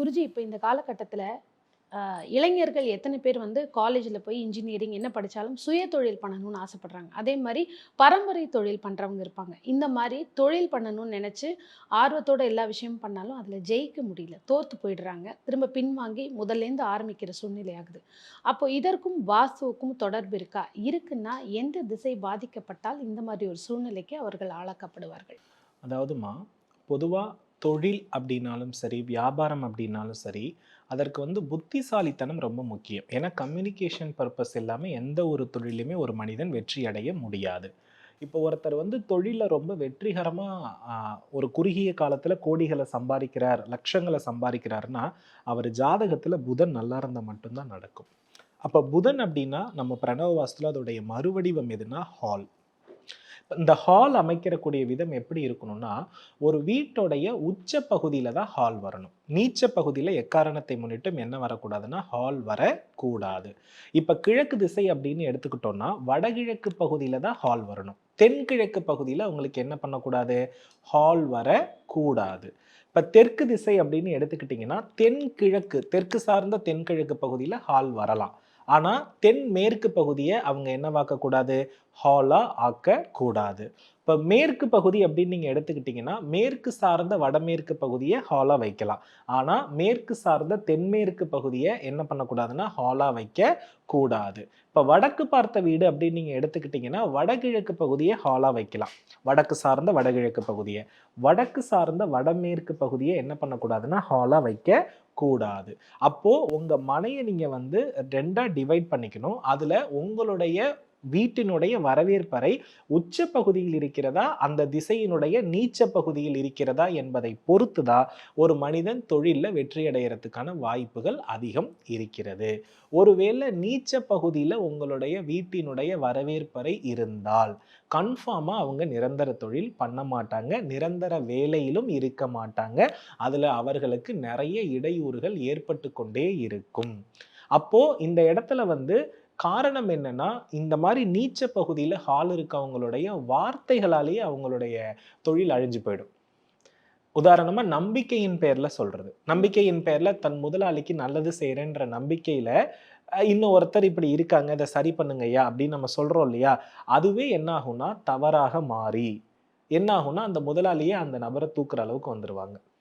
குருஜி இப்போ இந்த காலகட்டத்தில் இளைஞர்கள் எத்தனை பேர் வந்து காலேஜில் போய் இன்ஜினியரிங் என்ன படித்தாலும் சுய தொழில் பண்ணணும்னு ஆசைப்படுறாங்க. அதே மாதிரி பரம்பரை தொழில் பண்ணுறவங்க இருப்பாங்க. இந்த மாதிரி தொழில் பண்ணணும்னு நினச்சி ஆர்வத்தோட எல்லா விஷயமும் பண்ணாலும் அதில் ஜெயிக்க முடியல. தோற்று போயிடுறாங்க. திரும்ப பின்வாங்கி முதல்லேருந்து ஆரம்பிக்கிற சூழ்நிலை ஆகுது. அப்போ இதற்கும் வாஸ்துவுக்கும் தொடர்பு இருக்கா? இருக்குன்னா எந்த திசை பாதிக்கப்பட்டால் இந்த மாதிரி ஒரு சூழ்நிலைக்கு அவர்கள் ஆளாக்கப்படுவார்கள்? அதாவதுமா பொதுவாக தொழில் அப்படின்னாலும் சரி வியாபாரம் அப்படின்னாலும் சரி அதற்கு வந்து புத்திசாலித்தனம் ரொம்ப முக்கியம். ஏன்னா கம்யூனிகேஷன் பர்பஸ் இல்லாமல் எந்த ஒரு தொழிலுமே ஒரு மனிதன் வெற்றி அடைய முடியாது. இப்போ ஒருத்தர் வந்து தொழிலில் ரொம்ப வெற்றிகரமாக ஒரு குறுகிய காலத்தில் கோடிகளை சம்பாதிக்கிறார் லட்சங்களை சம்பாதிக்கிறாருன்னா அவர் ஜாதகத்தில் புதன் நல்லா இருந்தால் மட்டும்தான் நடக்கும். அப்போ புதன் அப்படின்னா நம்ம பிரணவ வாஸ்துல அதோடைய மறுவடிவம் எதுனா ஹால் இந்த ஹால் அமைக்கிறக்கூடிய விதம் எப்படி இருக்கணும்னா ஒரு வீட்டோடைய உச்ச பகுதியில் தான் ஹால் வரணும். நீச்ச பகுதியில் எக்காரணத்தை முன்னிட்டும் என்ன வரக்கூடாதுன்னா ஹால் வரக்கூடாது. இப்போ கிழக்கு திசை அப்படின்னு எடுத்துக்கிட்டோம்னா வடகிழக்கு பகுதியில் தான் ஹால் வரணும். தென்கிழக்கு பகுதியில் உங்களுக்கு என்ன பண்ணக்கூடாது? ஹால் வரக்கூடாது. இப்போ தெற்கு திசை அப்படின்னு எடுத்துக்கிட்டிங்கன்னா தென்கிழக்கு தெற்கு சார்ந்த தென்கிழக்கு பகுதியில் ஹால் வரலாம். ஆனால் தென்மேற்கு பகுதியை அவங்க என்னவாக்கக்கூடாது ஹாலாக ஆக்கக்கூடாது. இப்போ மேற்கு பகுதி அப்படின்னு நீங்கள் எடுத்துக்கிட்டிங்கன்னா மேற்கு சார்ந்த வடமேற்கு பகுதியை ஹாலாக வைக்கலாம். ஆனால் மேற்கு சார்ந்த தென்மேற்கு பகுதியை என்ன பண்ணக்கூடாதுன்னா ஹாலாக வைக்க கூடாது. இப்போ வடக்கு பார்த்த வீடு அப்படின்னு நீங்கள் எடுத்துக்கிட்டிங்கன்னா வடகிழக்கு பகுதியை ஹாலாக வைக்கலாம். வடக்கு சார்ந்த வடகிழக்கு பகுதியை. வடக்கு சார்ந்த வடமேற்கு பகுதியை என்ன பண்ணக்கூடாதுன்னா ஹாலாக வைக்க கூடாது. அப்போது உங்கள் மனையை நீங்கள் வந்து ரெண்டாக டிவைட் பண்ணிக்கணும். அதில் உங்களுடைய வீட்டினுடைய வரவேற்பறை உச்ச பகுதியில் இருக்கிறதா? அந்த திசையினுடைய நீச்ச பகுதியில் இருக்கிறதா? என்பதை பொறுத்துதான் ஒரு மனிதன் தொழிலில் வெற்றியடைகிறதுக்கான வாய்ப்புகள் அதிகம் இருக்கிறது. ஒருவேளை நீச்ச பகுதியில் உங்களுடைய வீட்டினுடைய வரவேற்பறை இருந்தால் கன்ஃபார்மாக அவங்க நிரந்தர தொழில் பண்ண மாட்டாங்க நிரந்தர வேலையிலும் இருக்க மாட்டாங்க. அதில் அவர்களுக்கு நிறைய இடையூறுகள் ஏற்பட்டு கொண்டே இருக்கும். அப்போது இந்த இடத்துல வந்து காரணம் என்னன்னா இந்த மாதிரி நீச்ச பகுதியில் ஹால் இருக்கவங்களுடைய வார்த்தைகளாலேயே அவங்களுடைய தொழில் அழிஞ்சு போயிடும். உதாரணமாக நம்பிக்கையின் பேரில் சொல்கிறது நம்பிக்கையின் பேரில் தன் முதலாளிக்கு நல்லது செய்கிறேன்ற நம்பிக்கையில் இன்னும் ஒருத்தர் இப்படி இருக்காங்க இதை சரி பண்ணுங்கய்யா அப்படின்னு நம்ம சொல்கிறோம் இல்லையா? அதுவே என்ன ஆகும்னா தவறாக மாறி என்ன ஆகும்னா அந்த முதலாளியே அந்த நபரை தூக்குற அளவுக்கு வந்துடுவாங்க